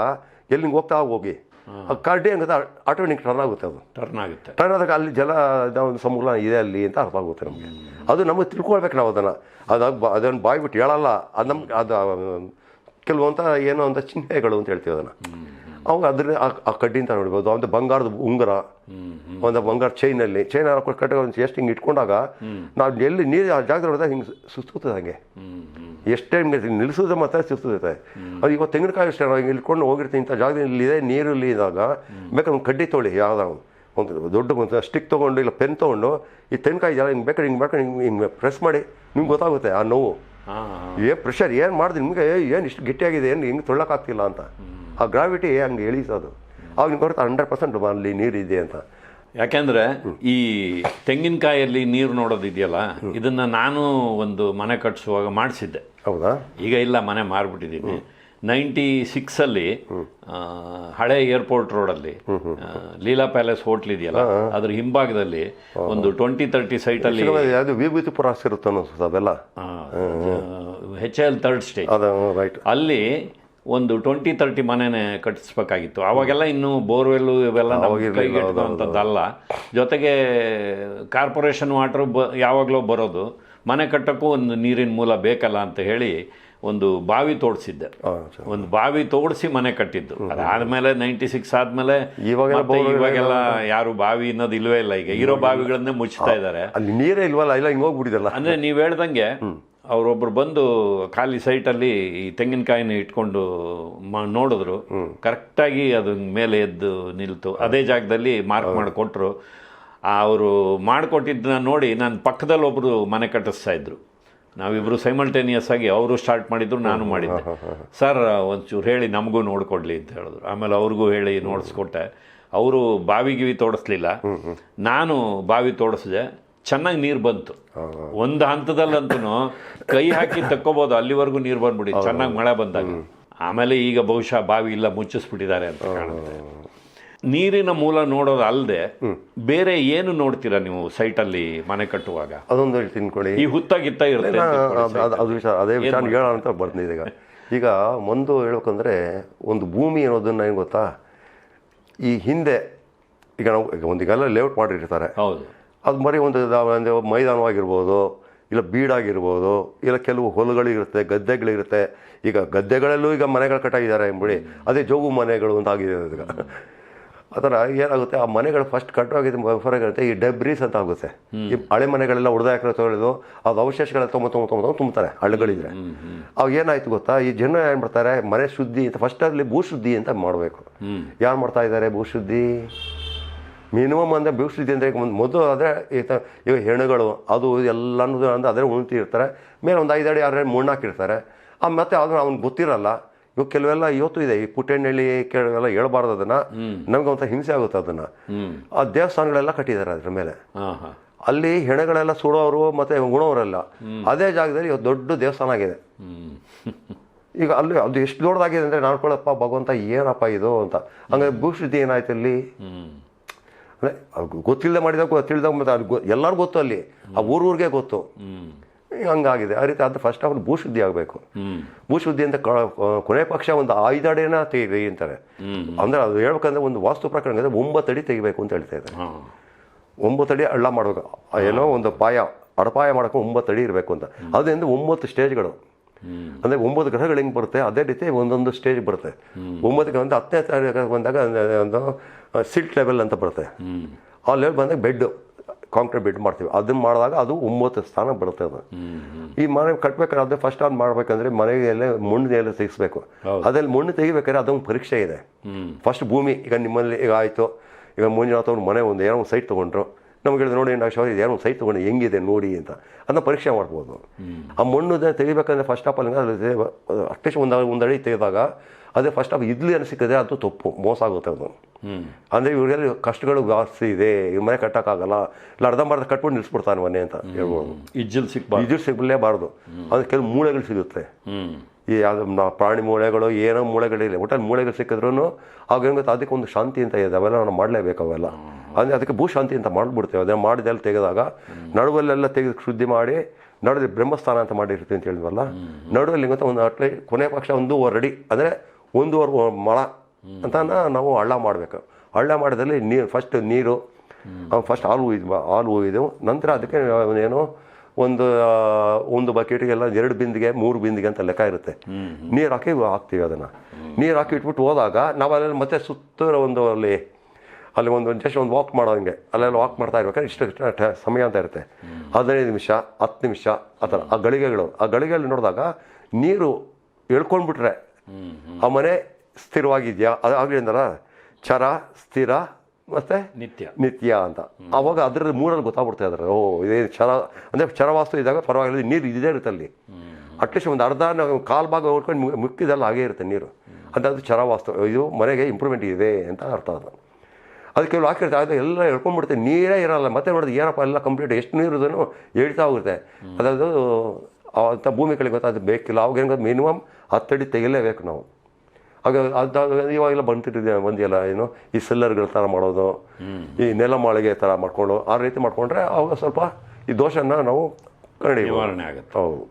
[SPEAKER 2] ಎಲ್ಲಿ ಹಿಂಗೆ ಹೋಗ್ತಾ ಹೋಗಿ. ಆ ಕಡ್ಡಿ ಹಂಗೆ ಆಟೋಮೆಟಿಕ್ ಟರ್ನ್ ಆಗುತ್ತೆ ಅದು.
[SPEAKER 1] ಟರ್ನ್ ಆಗುತ್ತೆ.
[SPEAKER 2] ಟರ್ನ್ ಆದಾಗ ಅಲ್ಲಿ ಜಲ ಒಂದು ಸಮೂಲ ಇದೆ ಅಲ್ಲಿ ಅಂತ ಅರ್ಥ ಆಗುತ್ತೆ ನಮಗೆ. ಅದು ನಮಗೆ ತಿಳ್ಕೊಳ್ಬೇಕು ನಾವು ಅದನ್ನು. ಅದು ಅದನ್ನು ಬಾಯ್ಬಿಟ್ಟು ಹೇಳಲ್ಲ. ಅದು ನಮ್ಗೆ ಅದು ಕೆಲವೊಂಥ ಏನೋ ಅಂತ ಚಿಹ್ನೆಗಳು ಅಂತ ಹೇಳ್ತೀವಿ ಅದನ್ನು. ಅವಾಗ ಅದ್ರ ಆ- ಕಡ್ಡಿ ಅಂತ ನೋಡ್ಬೋದು. ಒಂದು ಬಂಗಾರದ ಉಂಗುರ ಒಂದು ಬಂಗಾರ ಚೈನಲ್ಲಿ ಚೈನ್ ಹಾಕೊಂಡು ಕಟ್ಟ ಒಂದು ಎಷ್ಟು ಹಿಂಗೆ ಇಟ್ಕೊಂಡಾಗ ನಾವು ಎಲ್ಲಿ ನೀರು ಆ ಜಾಗದಲ್ಲಿ ಹೊಡೆದಾಗ ಹಿಂಗೆ ಸುಸ್ತುತ್ತದೆ ಹಂಗೆ. ಎಷ್ಟೇ ಹಿಂಗೆ ನಿಲ್ಲಿಸೋದು ಮತ್ತೆ ಸುಸ್ತುತ್ತೆ. ಅದು ಇವತ್ತು ತೆಂಗಿನಕಾಯಿ ಅಷ್ಟೇ ನಾವು ಹಿಂಗೆ ಇಟ್ಕೊಂಡು ಹೋಗಿರ್ತೀನಿ ಇಂಥ ಜಾಗದಲ್ಲಿ ಇಲ್ಲಿದೆ ನೀರು ಇಲ್ಲಿ ಇದ್ದಾಗ ಬೇಕಾದ್ರೆ ಒಂದು ಕಡ್ಡಿ ತೊಳಿ ಯಾವ್ದು ಒಂದು. ದೊಡ್ಡ ಒಂದು ಸ್ಟಿಕ್ ತೊಗೊಂಡು ಇಲ್ಲ ಪೆನ್ ತೊಗೊಂಡು ಈ ತೆಂಗಿನಕಾಯಿ ಜಾಗ ಹಿಂಗೆ ಬೇಕಾದ್ರೆ ಹಿಂಗೆ ಬೇಕಾದ್ರೆ ಹಿಂಗೆ ಹಿಂಗೆ ಪ್ರೆಸ್ ಮಾಡಿ ನಿಮ್ಗೆ ಗೊತ್ತಾಗುತ್ತೆ ಆ ನೋವು. ಏ ಪ್ರೆಷರ್ ಏನು ಮಾಡಿದೆ ನಿಮಗೆ? ಏನು ಇಷ್ಟು ಗಟ್ಟಿಯಾಗಿದೆ? ಏನು ಹಿಂಗೆ ತೊಳ್ಳೋಕ್ಕಾಗ್ತಿಲ್ಲ ಅಂತ. ಆ ಗ್ರಾವಿಟಿ ಹಂಗೆ ಇಳಿಸೋದು. ಅವಾಗ ನಿಮ್ಗೆ ಗೊತ್ತಾ ಹಂಡ್ರೆಡ್ ಪರ್ಸೆಂಟ್ ಅಲ್ಲಿ ನೀರಿದೆ ಅಂತ.
[SPEAKER 1] ಯಾಕೆಂದ್ರೆ ಈ ತೆಂಗಿನಕಾಯಲ್ಲಿ ನೀರು ನೋಡೋದಿದೆಯಲ್ಲ ಇದನ್ನ ನಾನು ಒಂದು ಮನೆ ಕಟ್ಟಿಸುವಾಗ ಮಾಡಿಸಿದ್ದೆ.
[SPEAKER 2] ಹೌದಾ?
[SPEAKER 1] ಈಗ ಇಲ್ಲ ಮನೆ ಮಾರ್ಬಿಟ್ಟಿದ್ದೀನಿ. ನೈಂಟಿ ಸಿಕ್ಸಲ್ಲಿ ಹಳೆ ಏರ್ಪೋರ್ಟ್ ರೋಡಲ್ಲಿ ಲೀಲಾ ಪ್ಯಾಲೇಸ್ ಹೋಟ್ಲ್ ಇದೆಯಲ್ಲ ಅದ್ರ ಹಿಂಭಾಗದಲ್ಲಿ ಒಂದು ಟ್ವೆಂಟಿ ತರ್ಟಿ ಸೈಟಲ್ಲಿ
[SPEAKER 2] ವಿಭೂತಿಪುರ ಅನ್ನಿಸ್ತದೆ ಅದೆಲ್ಲ.
[SPEAKER 1] ಹೆಚ್ ಎಲ್ ತರ್ಡ್ ಸ್ಟೇಜ್ ಅಲ್ಲಿ ಒಂದು ಟ್ವೆಂಟಿ ತರ್ಟಿ ಮನೆನೇ ಕಟ್ಟಿಸ್ಬೇಕಾಗಿತ್ತು. ಅವಾಗೆಲ್ಲ ಇನ್ನು ಬೋರ್ವೆಲ್ಲು ಇವೆಲ್ಲ ಅಂಥದ್ದಲ್ಲ ಜೊತೆಗೆ ಕಾರ್ಪೊರೇಷನ್ ವಾಟರ್ ಬ ಯಾವಾಗಲೂ ಬರೋದು. ಮನೆ ಕಟ್ಟೋಕ್ಕೂ ಒಂದು ನೀರಿನ ಮೂಲ ಬೇಕಲ್ಲ ಅಂತ ಹೇಳಿ ಒಂದು ಬಾವಿ ತೋಡಿಸಿದ್ದೆ. ಒಂದು ಬಾವಿ ತೋಡಿಸಿ ಮನೆ ಕಟ್ಟಿದ್ದು. ಅದಾದಮೇಲೆ ನೈಂಟಿ ಸಿಕ್ಸ್ ಆದಮೇಲೆ
[SPEAKER 2] ಇವಾಗೆಲ್ಲ
[SPEAKER 1] ಯಾರು ಬಾವಿ ಅನ್ನೋದು ಇಲ್ಲವೇ ಇಲ್ಲ ಈಗ. ಇರೋ ಬಾವಿಗಳನ್ನೇ ಮುಚ್ಚುತ್ತಾ ಇದ್ದಾರೆ.
[SPEAKER 2] ಅಲ್ಲಿ ನೀರೇ ಇಲ್ವಲ್ಲ? ಇಲ್ಲ ಹಿಂಗೆ ಹೋಗ್ಬಿಟ್ಟಿದಲ್ಲ
[SPEAKER 1] ಅಂದ್ರೆ ನೀವು ಹೇಳ್ದಂಗೆ ಅವರೊಬ್ರು ಬಂದು ಖಾಲಿ ಸೈಟಲ್ಲಿ ಈ ತೆಂಗಿನಕಾಯಿನ ಇಟ್ಕೊಂಡು ಮಾ ನೋಡಿದ್ರು. ಕರೆಕ್ಟಾಗಿ ಅದು ಮೇಲೆ ಎದ್ದು ನಿಲ್ತು. ಅದೇ ಜಾಗದಲ್ಲಿ ಮಾರ್ಕ್ ಮಾಡಿಕೊಟ್ರು. ಅವರು ಮಾಡಿಕೊಟ್ಟಿದ್ದನ್ನ ನೋಡಿ ನಾನು ಪಕ್ಕದಲ್ಲಿ ಒಬ್ಬರು ಮನೆ ಕಟ್ಟಿಸ್ತಾ ಇದ್ರು. ನಾವಿಬ್ಬರು ಸೈಮಲ್ಟೇನಿಯಸ್ ಆಗಿ ಅವರು ಸ್ಟಾರ್ಟ್ ಮಾಡಿದ್ರು ನಾನು ಮಾಡಿದ್ದೆ. ಸರ್ ಒಂಚೂರು ಹೇಳಿ ನಮಗೂ ನೋಡಿಕೊಡ್ಲಿ ಅಂತ ಹೇಳಿದ್ರು. ಆಮೇಲೆ ಅವ್ರಿಗೂ ಹೇಳಿ ನೋಡಿಸ್ಕೊಟ್ಟೆ. ಅವರು ಬಾವಿ ಗಿವಿ ತೋಡಿಸ್ಲಿಲ್ಲ ನಾನು ಬಾವಿ ತೋಡಿಸಿದೆ. ಚೆನ್ನಾಗಿ ನೀರು ಬಂತು. ಒಂದು ಹಂತದಲ್ಲಂತೂ ಕೈ ಹಾಕಿ ತಕ್ಕೋಬೋದು ಅಲ್ಲಿವರೆಗೂ ನೀರು ಬಂದ್ಬಿಡಿ ಚೆನ್ನಾಗಿ ಮಳೆ ಬಂದಾಗ. ಆಮೇಲೆ ಈಗ ಬಹುಶಃ ಬಾವಿ ಇಲ್ಲ ಮುಚ್ಚಿಸ್ಬಿಟ್ಟಿದ್ದಾರೆ ಅಂತ ಕಾಣುತ್ತೆ. ನೀರಿನ ಮೂಲ ನೋಡೋದು ಅಲ್ಲದೆ ಬೇರೆ ಏನು ನೋಡ್ತೀರಾ ನೀವು ಸೈಟಲ್ಲಿ ಮನೆ ಕಟ್ಟುವಾಗ?
[SPEAKER 2] ಅದೊಂದು ಹೇಳ್ತೀನಿ ಕೊಡಿ
[SPEAKER 1] ಈ ಹುತ್ತಾಗಿತ್ತ ಇರುತ್ತೆ
[SPEAKER 2] ಅದು- ವಿಚಾರ ಅದೇ ವಿಷಯ ಹೇಳೋಣ ಅಂತ ಬರ್ತೀನಿ ಈಗ ಈಗ ಒಂದು ಹೇಳ್ಬೇಕಂದ್ರೆ ಒಂದು ಭೂಮಿ ಅನ್ನೋದನ್ನ ಏನು ಗೊತ್ತಾ? ಈ ಹಿಂದೆ ಈಗ ನಾವು ಈಗ ಒಂದಿಗೆಲ್ಲ ಲೇಔಟ್ ಮಾಡಿರ್ತಾರೆ
[SPEAKER 1] ಹೌದು.
[SPEAKER 2] ಅದು ಮರಿ ಒಂದು ಮೈದಾನವಾಗಿರ್ಬೋದು ಇಲ್ಲ ಬೀಡಾಗಿರ್ಬೋದು ಇಲ್ಲ ಕೆಲವು ಹೊಲಗಳಿರುತ್ತೆ ಗದ್ದೆಗಳಿರುತ್ತೆ. ಈಗ ಗದ್ದೆಗಳಲ್ಲೂ ಈಗ ಮನೆಗಳು ಕಟ್ಟಾಗಿದ್ದಾರೆ ಎಂಬುಡಿ ಅದೇ ಜೋಗು ಮನೆಗಳು ಅಂತ ಆಗಿದೆ ಈಗ ಆ ಥರ ಏನಾಗುತ್ತೆ ಆ ಮನೆಗಳು ಫಸ್ಟ್ ಕಟ್ಟೋಗಿದ್ದು ಹೊರಗಿರುತ್ತೆ ಈ ಡೆಬ್ರೀಸ್ ಅಂತ ಆಗುತ್ತೆ. ಈ ಹಳೆ ಮನೆಗಳೆಲ್ಲ ಉಡ್ದಾಯಕರ ತೊಳೆದು ಅದು ಅವಶೇಷಗಳೆಲ್ಲ ತೊಗೊಂಡು ತೊಗೊಂಡು ತುಂಬ್ತಾರೆ ಹಳ್ಳಿಗಳಿದ್ರೆ. ಅವಾಗ ಏನಾಯ್ತು ಗೊತ್ತಾ ಈ ಜನ ಏನು ಮಾಡ್ತಾರೆ ಮನೆ ಶುದ್ಧಿ ಅಂತ ಫಸ್ಟ್ ಅಲ್ಲಿ ಭೂಶುದ್ಧಿ ಅಂತ ಮಾಡಬೇಕು. ಯಾರು ಮಾಡ್ತಾ ಇದ್ದಾರೆ ಭೂಶುದ್ಧಿ? ಮಿನಿಮಮ್ ಅಂದರೆ ಭೂಶುದ್ಧಿ ಅಂದರೆ ಒಂದು ಮೊದಲು ಆದರೆ ಈ ತ ಈಗ ಹೆಣಗಳು ಅದು ಎಲ್ಲನೂ ಅಂದ್ರೆ ಅದೇ ಉಣ್ತಿ ಇರ್ತಾರೆ ಮೇಲೆ ಒಂದು ಐದು ಅಡಿ ಆರು ಅಡಿ ಆ ಮತ್ತೆ ಅದನ್ನ ಅವ್ನಿಗೆ ಗೊತ್ತಿರಲ್ಲ. ಇವಾಗ ಕೆಲವೆಲ್ಲ ಇವತ್ತು ಇದೆ. ಈ ಪುಟ್ಟೆಣ್ಣೆಳ್ಳಿ ಕೆಲವೆಲ್ಲ ಹೇಳ್ಬಾರ್ದು ಅದನ್ನು. ನಮ್ಗೆ ಒಂಥರ ಹಿಂಸೆ ಆಗುತ್ತೆ ಅದನ್ನು. ಆ ದೇವಸ್ಥಾನಗಳೆಲ್ಲ ಕಟ್ಟಿದ್ದಾರೆ ಅದ್ರ ಮೇಲೆ. ಅಲ್ಲಿ ಹೆಣಗಳೆಲ್ಲ ಸುಡೋರು ಮತ್ತು ಉಣೋರೆಲ್ಲ. ಅದೇ ಜಾಗದಲ್ಲಿ ಇವತ್ತು ದೊಡ್ಡ ದೇವಸ್ಥಾನ ಆಗಿದೆ. ಈಗ ಅಲ್ಲಿ ಅದು ಎಷ್ಟು ದೊಡ್ಡದಾಗಿದೆ ಅಂದರೆ ನಾಡ್ಕೊಳ್ಳಪ್ಪ ಭಗವಂತ ಏನಪ್ಪ ಇದು ಅಂತ. ಹಂಗಾಗಿ ಭೂಶುದ್ಧಿ ಏನಾಯ್ತು ಅಲ್ಲಿ? ಅಂದರೆ ಗೊತ್ತಿಲ್ಲದೆ ಮಾಡಿದಾಗ ತಿಳಿದಾಗ ಮತ್ತು ಅದು ಗೊ ಎಲ್ಲರಿಗೂ ಗೊತ್ತು ಅಲ್ಲಿ. ಆ ಊರೂರಿಗೆ ಗೊತ್ತು. ಹಂಗಾಗಿದೆ. ಆ ರೀತಿ ಅದು ಫಸ್ಟ್ ಆಫ್ ಆಲ್ ಭೂಶುದ್ಧಿ ಆಗಬೇಕು. ಭೂಶುದ್ಧಿ ಅಂತ ಕೊನೆ ಪಕ್ಷ ಒಂದು ಐದು ಅಡಿನ ತೆಗಿ ಅಂತಾರೆ. ಅಂದರೆ ಅದು ಹೇಳ್ಬೇಕಂದ್ರೆ ಒಂದು ವಾಸ್ತು ಪ್ರಕರಣ ಅಂದರೆ ಒಂಬತ್ತು ಅಡಿ ತೆಗಿಬೇಕು ಅಂತ ಹೇಳ್ತಾ ಇದ್ದಾರೆ.
[SPEAKER 1] ಒಂಬತ್ತಡಿ
[SPEAKER 2] ಒಂಬತ್ತು ಅಡಿ ಹಳ್ಳ ಮಾಡಬೇಕು. ಏನೋ ಒಂದು ಪಾಯ ಅಡಪಾಯ ಮಾಡೋಕೆ ಒಂಬತ್ತು ಅಡಿ ಇರಬೇಕು ಅಂತ. ಅದರಿಂದ ಒಂಬತ್ತು ಸ್ಟೇಜ್ಗಳು. ಅಂದರೆ ಒಂಬತ್ತು ಗ್ರಹಗಳು ಹೆಂಗೆ ಬರುತ್ತೆ? ಅದೇ ರೀತಿ ಒಂದೊಂದು ಸ್ಟೇಜ್ ಬರುತ್ತೆ. ಒಂಬತ್ತಕ್ಕೆ ಒಂದು ಹತ್ತನೇ ತಾರೀಕು ಬಂದಾಗ ಒಂದು ಸಿಲ್ಟ್ ಲೆವೆಲ್ ಅಂತ ಬರುತ್ತೆ. ಆ ಲೆವೆಲ್ ಬಂದಾಗ ಬೆಡ್ ಕಾಂಕ್ರೀಟ್ ಬೆಡ್ ಮಾಡ್ತೀವಿ. ಅದನ್ನ ಮಾಡಿದಾಗ ಅದು ಒಂಬತ್ತು ಸ್ಥಾನ ಬರುತ್ತೆ ಅದು. ಈ ಮನೆ ಕಟ್ಬೇಕಾದ್ರೆ ಅದು ಫಸ್ಟ್ ಆನ್ ಮಾಡ್ಬೇಕಂದ್ರೆ ಮನೆಗೆಲ್ಲ ಮಣ್ಣು ಎಲ್ಲ ತೆಗಿಸ್ಬೇಕು. ಅದ್ರಲ್ಲಿ ಮಣ್ಣು ತೆಗಿಬೇಕಾದ್ರೆ ಅದೊಂದು ಪರೀಕ್ಷೆ ಇದೆ. ಫಸ್ಟ್ ಭೂಮಿ ಈಗ ನಿಮ್ಮಲ್ಲಿ ಈಗ ಆಯಿತು. ಈಗ ಮುಂಜಾನೆ ಅವ್ರ ಮನೆ ಒಂದು ಏನೋ ಒಂದು ಸೈಟ್ ತೊಗೊಂಡ್ರು. ನಮ್ಗೆ ಹೇಳಿದ್ರು ನೋಡಿ ಡಾಕ್ಟರ್ ಅವ್ರು ಏನೋ ಒಂದು ಸೈಟ್ ತೊಗೊಂಡು ಹೆಂಗಿದೆ ನೋಡಿ ಅಂತ. ಅದನ್ನ ಪರೀಕ್ಷೆ ಮಾಡ್ಬೋದು ಆ ಮಣ್ಣು ತೆಗಿಬೇಕಂದ್ರೆ first of all at least ಒಂದು ಒಂದು ಅಡಿ ತೆಗೆದಾಗ ಅದೇ ಫಸ್ಟ್ ಆಫ್ ಇದ್ಲಿ ಅಂತ ಸಿಕ್ಕಿದ್ರೆ ಅದು ತಪ್ಪು ಮೋಸ ಆಗುತ್ತೆ ಅದು. ಅಂದರೆ ಇವರಲ್ಲಿ ಕಷ್ಟಗಳು ಜಾಸ್ತಿ ಇದೆ ಇವ್ರ ಮನೆ ಕಟ್ಟೋಕ್ಕಾಗಲ್ಲ ಇಲ್ಲ ಅರ್ಧಂಬರ್ಧ ಕಟ್ಬಿಟ್ಟು ನಿಲ್ಲಿಸ್ಬಿಡ್ತಾನೆ ಮನೆ ಅಂತ ಹೇಳ್ಬೋದು.
[SPEAKER 1] ಇಜ್ಜಲ್ ಸಿಗ್ಬಾರ್ದು.
[SPEAKER 2] ಇಜ್ಜಲ್ ಸಿಗಲೇಬಾರ್ದು. ಅದು ಕೆಲವು ಮೂಳೆಗಳು ಸಿಗುತ್ತೆ. ಈ ಯಾವುದು ಪ್ರಾಣಿ ಮೂಳೆಗಳು ಏನೋ ಮೂಳೆಗಳಿಲ್ಲ ಒಟ್ಟಲ್ಲಿ ಮೂಳೆಗಳು ಸಿಕ್ಕಿದ್ರು ಆಗ ಏನು ಗೊತ್ತಾ, ಅದಕ್ಕೆ ಒಂದು ಶಾಂತಿ ಅಂತ ಇದೆ. ಅವೆಲ್ಲ ನಾವು ಮಾಡಲೇಬೇಕು ಅವೆಲ್ಲ. ಅಂದರೆ ಅದಕ್ಕೆ ಭೂಶಾಂತಿ ಅಂತ ಮಾಡಿಬಿಡ್ತೇವೆ. ಅದನ್ನ ಮಾಡಿದೆಲ್ಲ ತೆಗೆದಾಗ ನಡುವಲ್ಲೆಲ್ಲ ತೆಗೆದು ಶುದ್ಧಿ ಮಾಡಿ ನಡುವೆ ಬ್ರಹ್ಮಸ್ಥಾನ ಅಂತ ಮಾಡಿರ್ತೀವಿ ಅಂತ ಹೇಳಿದ್ವಲ್ಲ? ನಡುವಲ್ಲಿ ಗೊತ್ತಾ, ಒಂದು ಅಟ್ಲಿ ಕೊನೆ ಪಕ್ಷ ಒಂದೂವರೆ ಅಡಿ ಅಂದರೆ ಒಂದೂವರೆ ಮಳ ಅಂತ ನಾವು ಹಳ್ಳ ಮಾಡಬೇಕು. ಹಳ್ಳ ಮಾಡಿದಲ್ಲಿ ನೀರು ಫಸ್ಟ್ ನೀರು ಫಸ್ಟ್ ಹಾಲು ಒಯ್ದು ಹಾಲು ಒಯ್ದು ನಂತರ ಅದಕ್ಕೆ ಏನು ಒಂದು ಒಂದು ಬಕೆಟ್ಗೆಲ್ಲ ಎರಡು ಬಿಂದಿಗೆ ಮೂರು ಬಿಂದಿಗೆ ಅಂತ ಲೆಕ್ಕ ಇರುತ್ತೆ. ನೀರು ಹಾಕಿ ಹಾಕ್ತೀವಿ ಅದನ್ನು. ನೀರು ಹಾಕಿ ಇಟ್ಬಿಟ್ಟು ಹೋದಾಗ ನಾವು ಅಲ್ಲೆಲ್ಲ ಮತ್ತೆ ಸುತ್ತ ಒಂದು ಅಲ್ಲಿ ಅಲ್ಲಿ ಒಂದು ಜಸ್ಟ್ ಒಂದು ವಾಕ್ ಮಾಡೋಂಗೆ. ಅಲ್ಲೆಲ್ಲ ವಾಕ್ ಮಾಡ್ತಾ ಇರ್ಬೇಕಾದ್ರೆ ಇಷ್ಟು ಸಮಯ ಅಂತ ಇರುತ್ತೆ. ಹದಿನೈದು ನಿಮಿಷ ಹತ್ತು ನಿಮಿಷ ಆ ಥರ. ಆ ಗಳಿಗೆಗಳು. ಆ ಗಳಿಗೆಯಲ್ಲಿ ನೋಡಿದಾಗ ನೀರು ಎಳ್ಕೊಂಡ್ಬಿಟ್ರೆ ಆ ಮನೆ ಸ್ಥಿರವಾಗಿದೆಯಾ? ಅದು ಆಗಲಿ ಅಂದಲ್ಲ ಚರ ಸ್ಥಿರ ಮತ್ತೆ?
[SPEAKER 1] ನಿತ್ಯ.
[SPEAKER 2] ನಿತ್ಯ ಅಂತ. ಅವಾಗ ಅದರ ಮೂರಲ್ಲಿ ಗೊತ್ತಾಗ್ಬಿಡ್ತಾ ಇದ್ದಾರೆ ಓ ಇದೇ ಚರ ಅಂದರೆ ಚರವಾಸ್ತು ಇದ್ದಾಗ ಪರವಾಗಿಲ್ಲ ನೀರು ಇದೇ ಇರುತ್ತೆ ಅಲ್ಲಿ. ಅಟ್ಲೀಸ್ಟ್ ಒಂದು ಅರ್ಧ ಕಾಲ್ ಭಾಗ ಹೊಡ್ಕೊಂಡು ಮುಕ್ಕಿದಲ್ಲ ಹಾಗೆ ಇರುತ್ತೆ ನೀರು. ಅಂತ ಅದು ಚರವಾಸ್ತು ಇದು ಮನೆಗೆ ಇಂಪ್ರೂವ್ಮೆಂಟ್ ಇದೆ ಅಂತ ಅರ್ಥ ಅದು. ಅದಕ್ಕೆ ಕೆಲವು ಹಾಕಿರ್ತಾರೆ ಅದು ಎಲ್ಲ ಎಳ್ಕೊಂಡ್ಬಿಡುತ್ತೆ ನೀರೇ ಇರಲ್ಲ. ಮತ್ತೆ ನೋಡಿದ್ರೆ ಏನಪ್ಪ ಎಲ್ಲ ಕಂಪ್ಲೀಟ್ ಎಷ್ಟು ನೀರು ಇದನ್ನು ಹೇಳ್ತಾ ಹೋಗುತ್ತೆ. ಅದಾದ್ರೂ ಅಂಥ ಭೂಮಿ ಕಡೆ ಗೊತ್ತಾದ ಬೇಕಿಲ್ಲ. ಅವಾಗ ಏನು ಮಿನಿಮಮ್ ಹತ್ತಡಿ ತೆಗಿಲೇಬೇಕು ನಾವು. ಆಗ ಅದು ಇವಾಗೆಲ್ಲ ಬಂತಿಟ್ಟಿದೆ ಬಂದಿಲ್ಲ ಏನು ಈ ಸೆಲ್ಲರ್ಗಳ ಥರ ಮಾಡೋದು ಈ ನೆಲ ಮಾಳಿಗೆ ಥರ ಮಾಡ್ಕೊಂಡು ಆ ರೀತಿ ಮಾಡ್ಕೊಂಡ್ರೆ ಅವಾಗ ಸ್ವಲ್ಪ ಈ ದೋಷನ ನಾವು ಕಡಿಮೆ
[SPEAKER 1] ನಿವಾರಣೆ ಆಗುತ್ತೆ.
[SPEAKER 2] ಹೌದು.